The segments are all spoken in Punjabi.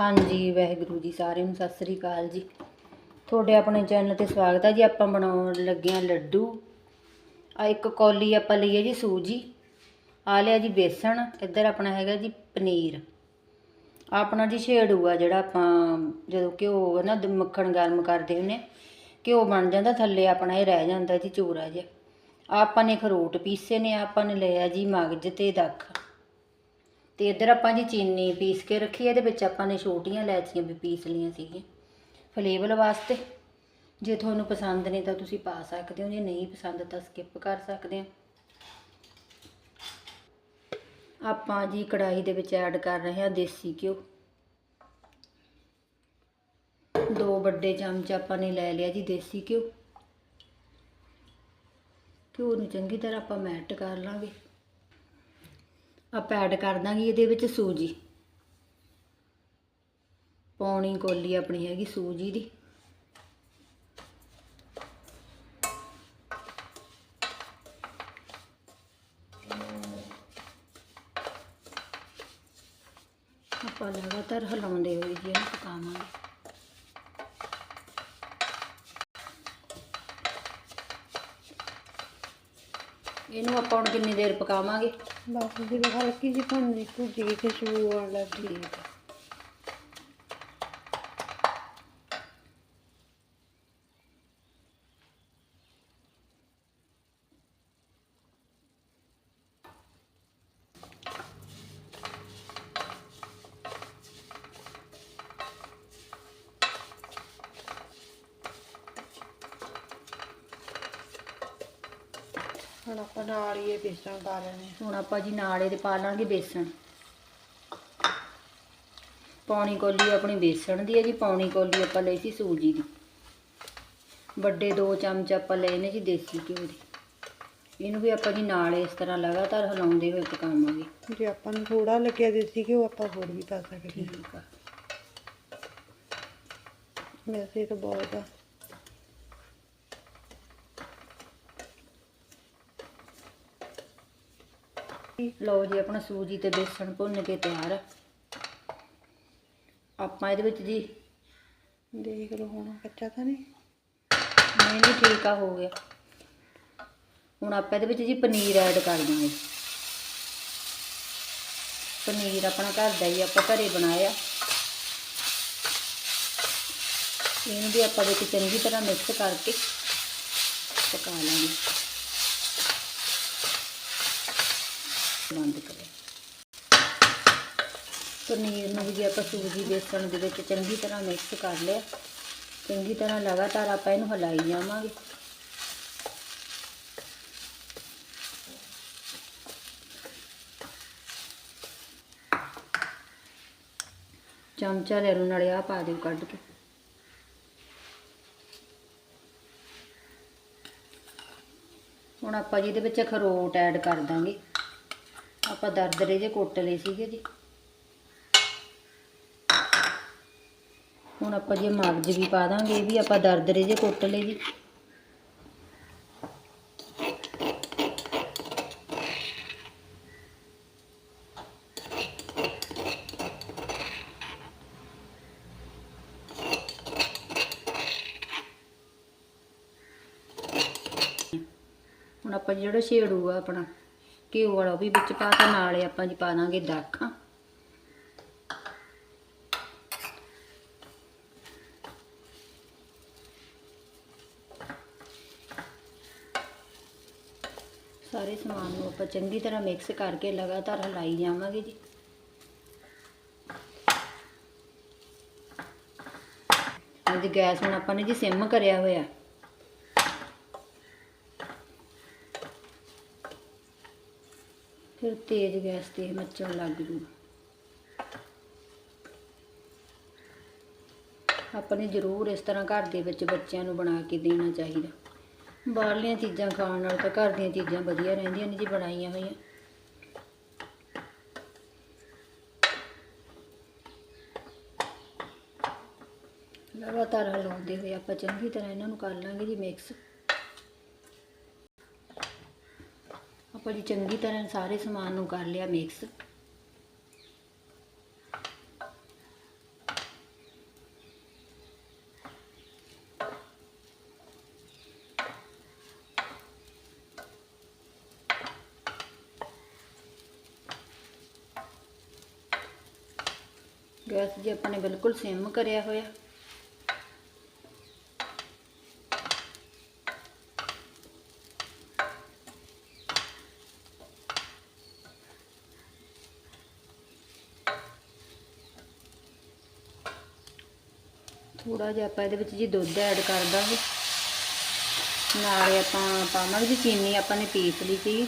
ਹਾਂਜੀ, ਵਾਹਿਗੁਰੂ ਜੀ ਸਾਰਿਆਂ ਨੂੰ ਸਤਿ ਸ੍ਰੀ ਅਕਾਲ ਜੀ। ਤੁਹਾਡੇ ਆਪਣੇ ਚੈਨਲ ਤੇ ਸਵਾਗਤ ਹੈ ਜੀ। ਆਪਾਂ ਬਣਾਉਣ ਲੱਗੇ ਹਾਂ ਲੱਡੂ। ਆ ਇੱਕ ਕੌਲੀ ਆਪਾਂ ਲਈ ਹੈ ਜੀ ਸੂਜੀ। ਆ ਲਿਆ ਜੀ ਬੇਸਣ। ਇੱਧਰ ਆਪਣਾ ਹੈਗਾ ਜੀ ਪਨੀਰ। ਆਪਣਾ ਜੀ ਛੇੜੂ ਆ ਜਿਹੜਾ ਆਪਾਂ ਜਦੋਂ ਘਿਓ ਨਾ ਦ- ਮੱਖਣ ਗਰਮ ਕਰਦੇ ਹੁੰਨੇ ਘਿਓ ਬਣ ਜਾਂਦਾ, ਥੱਲੇ ਆਪਣਾ ਇਹ ਰਹਿ ਜਾਂਦਾ ਜੀ ਚੂਰਾ ਜਿਹਾ। ਆਪਾਂ ਨੇ ਖਰੋਟ ਪੀਸੇ ਨੇ ਆਪਾਂ ਨੇ ਲਿਆ ਜੀ ਮਗਜ ਤੇ ਦੱਖ। ਤੇ ਇੱਧਰ ਆਪਾਂ ਜੀ ਚੀਨੀ ਪੀਸ ਕੇ ਰੱਖੀ ਹੈ ਇਹਦੇ ਵਿੱਚ ਆਪਾਂ ਨੇ ਛੋਟੀਆਂ ਇਲਾਇਚੀਆਂ ਵੀ ਪੀਸ ਲਈਆਂ ਸੀਗੀਆਂ। ਫਲੇਵਰ ਵਾਸਤੇ, ਜੇ ਤੁਹਾਨੂੰ ਪਸੰਦ ਨੇ ਤਾਂ ਤੁਸੀਂ ਪਾ ਸਕਦੇ ਹੋ, ਜੇ ਨਹੀਂ ਪਸੰਦ ਤਾਂ ਸਕਿਪ ਕਰ ਸਕਦੇ ਹੋ। ਆਪਾਂ ਜੀ ਕੜਾਹੀ ਦੇ ਵਿੱਚ ਐਡ ਕਰ ਰਹੇ ਹਾਂ ਦੇਸੀ ਘਿਓ। ਦੋ ਵੱਡੇ ਚਮਚ ਆਪਾਂ ਨੇ ਲੈ ਲਿਆ ਜੀ ਦੇਸੀ ਘਿਓ। ਘਿਓ ਨੂੰ ਚੰਗੀ ਤਰ੍ਹਾਂ ਆਪਾਂ ਮੈਟ ਕਰ ਲਾਂਗੇ। ਆਪਾਂ ਐਡ ਕਰ ਦਾਂਗੇ ਇਹਦੇ ਵਿੱਚ ਸੂਜੀ। ਪੌਣੀ ਕੋਲੀ ਆਪਣੀ ਹੈਗੀ ਸੂਜੀ ਦੀ। ਆਪਾਂ ਲਗਾਤਾਰ ਹਿਲਾਉਂਦੇ ਹੋਏ ਜੀ ਇਹਨੂੰ ਪਕਾਵਾਂਗੇ। ਇਹਨੂੰ ਆਪਾਂ ਹੁਣ ਕਿੰਨੀ ਦੇਰ ਪਕਾਵਾਂਗੇ? ਬਸ ਜਿਵੇਂ ਹਲਕੀ ਜਿਹੀ ਭੁੰਜੀ ਭੁੱਜੀ ਗਈ ਖੁਸ਼ਬੂ ਆਉਣ ਲੱਗੀ ਠੀਕ ਹੁਣ ਆਪਾਂ ਨਾਲ ਹੀ ਇਹ ਬੇਸਣ ਪਾ ਲੈਣੇ ਹੁਣ ਆਪਾਂ ਜੀ ਨਾਲ ਇਹਦੇ ਪਾ ਲਾਂਗੇ ਬੇਸਣ। ਪੌਣੀ ਕੋਲੀ ਆਪਣੀ ਬੇਸਣ ਦੀ ਹੈ ਜੀ ਪੌਣੀ ਕੋਲੀ ਆਪਾਂ ਲਈ ਸੀ ਸੂਜੀ ਦੀ। ਵੱਡੇ ਦੋ ਚਮਚ ਆਪਾਂ ਲਏ ਨੇ ਜੀ ਦੇਸੀ ਘਿਓ ਦੇ। ਇਹਨੂੰ ਵੀ ਆਪਾਂ ਜੀ ਨਾਲ ਇਸ ਤਰ੍ਹਾਂ ਲਗਾਤਾਰ ਹਿਲਾਉਂਦੇ ਹੋਏ ਪਕਾਵਾਂਗੇ। ਜੇ ਆਪਾਂ ਨੂੰ ਥੋੜਾ ਲੱਗਿਆ ਦੇਸੀ ਘਿਓ ਆਪਾਂ ਹੋਰ ਵੀ ਪਾ ਸਕਦੇ ਹਾਂ। ਵੈਸੇ ਤਾਂ ਬਹੁਤ ਆ। ਲਓ ਜੀ, ਆਪਣਾ ਸੂਜੀ ਤੇ ਬੇਸਣ ਭੁੰਨ ਕੇ ਤਿਆਰ। ਆਪਾਂ ਇਹਦੇ ਵਿੱਚ ਜੀ ਦੇਖ ਲਓ ਹੁਣ, ਕੱਚਾ ਤਾਂ ਨਹੀਂ? ਨਹੀਂ ਨਹੀਂ, ਠੀਕ ਆ, ਹੋ ਗਿਆ। ਹੁਣ ਆਪਾਂ ਇਹਦੇ ਵਿੱਚ ਜੀ ਪਨੀਰ ਐਡ ਕਰ ਦਾਂਗੇ ਪਨੀਰ ਆਪਣਾ ਘਰ ਦਾ ਹੀ ਆਪਾਂ ਘਰੇ ਬਣਾਇਆ। ਇਹਨੂੰ ਵੀ ਆਪਾਂ ਵਿੱਚ ਚੰਗੀ ਤਰ੍ਹਾਂ ਮਿਕਸ ਕਰਕੇ ਪਕਾ ਲਾਂਗੇ। ਬੰਦ ਕਰੇ ਪਨੀਰ ਨੂੰ ਵੀ ਆਪਾਂ ਸੂਜੀ, ਬੇਸਣ ਦੇ ਵਿੱਚ ਚੰਗੀ ਤਰ੍ਹਾਂ ਮਿਕਸ ਕਰ ਲਿਆ। ਚੰਗੀ ਤਰ੍ਹਾਂ ਲਗਾਤਾਰ ਆਪਾਂ ਇਹਨੂੰ ਹਿਲਾਈ ਜਾਵਾਂਗੇ। ਚਮਚਾ ਲੈ ਲਓ ਨਾਲੇ ਆ ਪਾ ਦਿਓ ਕੱਢ ਕੇ। ਹੁਣ ਆਪਾਂ ਜਿਹਦੇ ਵਿੱਚ ਅਖਰੋਟ ਐਡ ਕਰ ਦਾਂਗੇ। ਆਪਾਂ ਦਰਦਰੇ ਜੇ ਕੁੱਟ ਲਏ ਸੀਗੇ ਜੀ। ਹੁਣ ਆਪਾਂ ਜੇ ਇਹ ਮਗਜ ਵੀ ਪਾ ਦਾਂਗੇ, ਇਹ ਵੀ ਆਪਾਂ ਦਰਦਰੇ ਜੇ ਕੁੱਟ ਲਏ ਜੀ। ਹੁਣ ਆਪਾਂ ਜਿਹੜਾ ਛੇੜੂਗਾ ਆਪਣਾ। ਘਿਓ ਵਾਲਾ ਉਹ ਵੀ ਵਿੱਚ ਪਾ ਕੇ ਨਾਲੇ ਆਪਾਂ ਜੀ ਪਾ ਦਾਂਗੇ ਦਾਖਾਂ ਸਾਰੇ ਸਮਾਨ ਨੂੰ ਆਪਾਂ ਚੰਗੀ ਤਰ੍ਹਾਂ ਮਿਕਸ ਕਰਕੇ ਲਗਾਤਾਰ ਹਿਲਾਈ ਜਾਵਾਂਗੇ ਜੀ। ਅੱਜ ਗੈਸ ਹੁਣ ਆਪਾਂ ਨੇ ਜੀ ਸਿਮ ਕਰਿਆ ਹੋਇਆ। ਫਿਰ ਤੇਜ਼ ਗੈਸ ਤੇ ਇਹ ਮੱਚਣ ਲੱਗ ਜੂ। ਆਪਣੇ ਜ਼ਰੂਰ ਇਸ ਤਰ੍ਹਾਂ ਘਰ ਦੇ ਵਿੱਚ ਬੱਚਿਆਂ ਨੂੰ ਬਣਾ ਕੇ ਦੇਣਾ ਚਾਹੀਦਾ। ਬਾਹਰਲੀਆਂ ਚੀਜ਼ਾਂ ਖਾਣ ਨਾਲ ਤਾਂ ਘਰ ਦੀਆਂ ਚੀਜ਼ਾਂ ਵਧੀਆ ਰਹਿੰਦੀਆਂ ਨੇ ਜੀ, ਬਣਾਈਆਂ ਹੋਈਆਂ। ਲਗਾਤਾਰ ਹਲਾਉਂਦੇ ਹੋਏ ਆਪਾਂ ਚੰਗੀ ਤਰ੍ਹਾਂ ਇਹਨਾਂ ਨੂੰ ਕਰ ਲਾਂਗੇ ਜੀ ਮਿਕਸ ਬੜੀ ਚੰਗੀ ਤਰ੍ਹਾਂ ਸਾਰੇ ਸਮਾਨ ਨੂੰ ਕਰ ਲਿਆ ਮਿਕਸ ਗੈਸ ਜੇ, ਆਪਾਂ ਨੇ ਬਿਲਕੁਲ ਸਿਮ ਕਰਿਆ ਹੋਇਆ। ਥੋੜਾ ਜਿਹਾ ਆਪਾਂ ਇਹਦੇ ਵਿੱਚ ਜੀ ਦੁੱਧ ਐਡ ਕਰ ਦਾਂਗੇ ਨਾਲੇ ਆਪਾਂ ਪਾਵਾਂਗੇ ਜੀ ਚੀਨੀ, ਆਪਾਂ ਨੇ ਪੀਸ ਲਈ ਸੀ।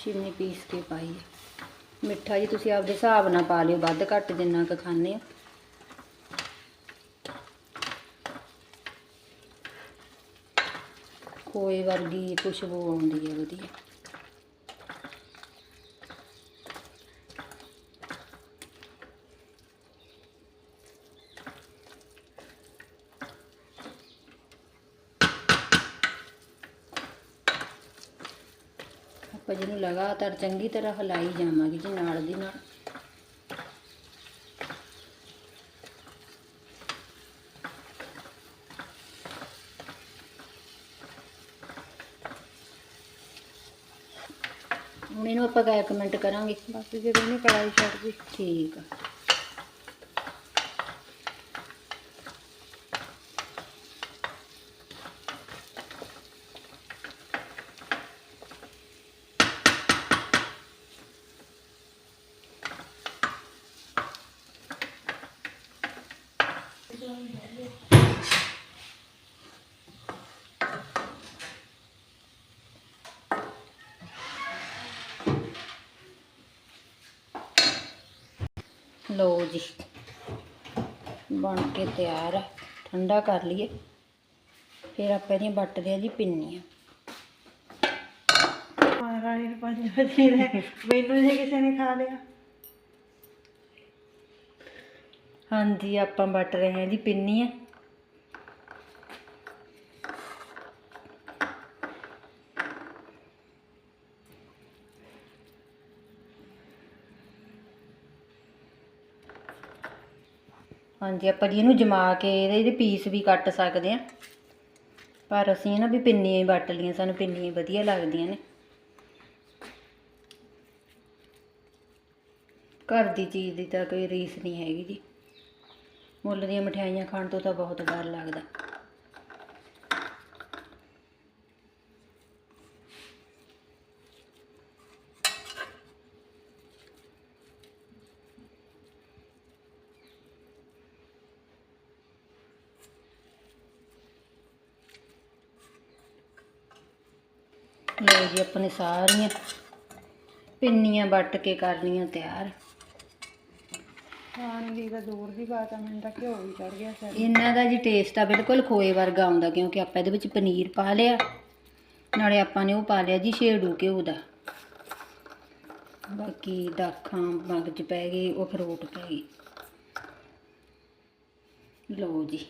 ਚੀਨੀ ਪੀਸ ਕੇ ਪਾਈ ਮਿੱਠਾ ਜੀ ਤੁਸੀਂ ਆਪਦੇ ਹਿਸਾਬ ਨਾਲ ਪਾ ਲਿਓ, ਵੱਧ ਘੱਟ ਜਿੰਨਾ ਕੁ ਖਾਣੇ ਹੋ। ਖੋਏ ਵਰਗੀ ਖੁਸ਼ਬੂ ਆਉਂਦੀ ਹੈ ਵਧੀਆ। ਆਪਾਂ ਜਿਹਨੂੰ ਲਗਾਤਾਰ ਚੰਗੀ ਤਰ੍ਹਾਂ ਹਿਲਾਈ ਜਾਵਾਂਗੇ ਜੀ ਨਾਲ ਦੀ ਨਾਲ। ਹੁਣ ਇਹਨੂੰ ਆਪਾਂ ਕਾ ਕਮੈਂਟ ਕਰਾਂਗੇ। ਬਸ ਜਦੋਂ ਇਹਨੇ ਕੜਾਈ ਛੱਡ ਦੀ ਠੀਕ ਆ। ਲਓ ਜੀ ਬਣ ਕੇ ਤਿਆਰ ਆ ਠੰਡਾ ਕਰ ਲਈਏ ਫਿਰ ਆਪਾਂ ਇਹਦੀਆਂ ਵੱਟਦੇ ਆ ਜੀ ਪਿੰਨੀਆਂ ਮਹਾਰਾਣੀ ਨੂੰ ਪੰਜ ਵਜੇ ਨੇ ਮੈਨੂੰ ਜੇ ਕਿਸੇ ਨੇ ਖਾ ਲਿਆ ਹਾਂਜੀ ਆਪਾਂ ਵੱਟ ਰਹੇ ਹਾਂ ਜੀ ਪਿੰਨੀਆਂ ਹਾਂਜੀ, ਆਪਾਂ ਜੀ ਇਹਨੂੰ ਜਮਾ ਕੇ ਇਹਦੇ ਇਹਦੇ ਪੀਸ ਵੀ ਕੱਟ ਸਕਦੇ ਆ ਪਰ ਅਸੀਂ ਨਾ ਵੀ ਪਿੰਨੀਆਂ ਹੀ ਵੱਟ ਲਈਆਂ, ਸਾਨੂੰ ਪਿੰਨੀਆਂ ਹੀ ਵਧੀਆ ਲੱਗਦੀਆਂ ਨੇ। ਘਰ ਦੀ ਚੀਜ਼ ਦੀ ਤਾਂ ਕੋਈ ਰੀਸ ਨਹੀਂ ਹੈਗੀ ਜੀ। ਮੁੱਲ ਦੀਆਂ ਮਠਿਆਈਆਂ ਖਾਣ ਤੋਂ ਤਾਂ ਬਹੁਤ ਡਰ ਲੱਗਦਾ। ਲਓ ਜੀ ਆਪਾਂ ਨੇ ਸਾਰੀਆਂ ਪਿੰਨੀਆਂ ਵੱਟ ਕੇ ਕਰ ਲਈਆਂ ਤਿਆਰ। ਖਾਣ ਦੀ ਦੂਰ ਦੀ ਬਾਤ ਆ ਮੈਨੂੰ ਤਾਂ ਘਿਓ ਵੀ ਚੜ ਗਿਆ ਸਿਰ। ਇਹਨਾਂ ਦਾ ਜੀ ਟੇਸਟ ਆ ਬਿਲਕੁਲ ਖੋਏ ਵਰਗਾ ਆਉਂਦਾ ਕਿਉਂਕਿ ਆਪਾਂ ਇਹਦੇ ਵਿੱਚ ਪਨੀਰ ਪਾ ਲਿਆ ਨਾਲੇ ਆਪਾਂ ਨੇ ਉਹ ਪਾ ਲਿਆ ਜੀ ਛੇੜੂ ਘਿਓ ਦਾ। ਬਾਕੀ ਦਾਖਾਂ ਮਗਜ ਪੈ ਗਈ ਉਹ ਫਰੂਟ ਪੈ ਗਈ। ਲਓ ਜੀ।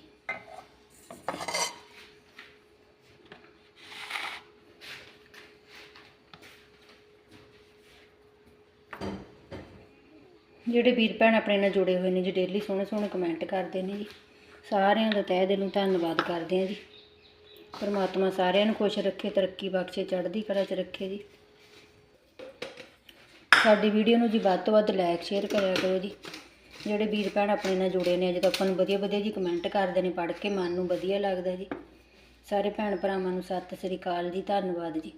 ਜਿਹੜੇ ਵੀਰ ਭੈਣ ਆਪਣੇ ਨਾਲ ਜੁੜੇ ਹੋਏ ਨੇ ਜੀ ਡੇਲੀ ਸੋਹਣੇ ਸੋਹਣੇ ਕਮੈਂਟ ਕਰਦੇ ਨੇ ਜੀ। ਸਾਰਿਆਂ ਦਾ ਤਹਿ ਦਿਲੋਂ ਧੰਨਵਾਦ ਕਰਦੇ ਹਾਂ ਜੀ। ਪਰਮਾਤਮਾ ਸਾਰਿਆਂ ਨੂੰ ਖੁਸ਼ ਰੱਖੇ, ਤਰੱਕੀ ਬਖਸ਼ੇ, ਚੜ੍ਹਦੀ ਕਲਾ 'ਚ ਰੱਖੇ ਜੀ। ਸਾਡੀ ਵੀਡੀਓ ਨੂੰ ਜੀ ਵੱਧ ਤੋਂ ਵੱਧ ਲਾਈਕ ਸ਼ੇਅਰ ਕਰਿਆ ਕਰੋ ਜੀ। ਜਿਹੜੇ ਵੀਰ ਭੈਣ ਆਪਣੇ ਨਾਲ ਜੁੜੇ ਨੇ, ਅਜੇ ਤੱਕ ਆਪਾਂ ਨੂੰ ਵਧੀਆ ਵਧੀਆ ਜੀ ਕਮੈਂਟ ਕਰਦੇ ਨੇ, ਪੜ੍ਹ ਕੇ ਮਨ ਨੂੰ ਵਧੀਆ ਲੱਗਦਾ ਜੀ। ਸਾਰੇ ਭੈਣ ਭਰਾਵਾਂ ਨੂੰ ਸਤਿ ਸ੍ਰੀ ਅਕਾਲ ਜੀ, ਧੰਨਵਾਦ ਜੀ।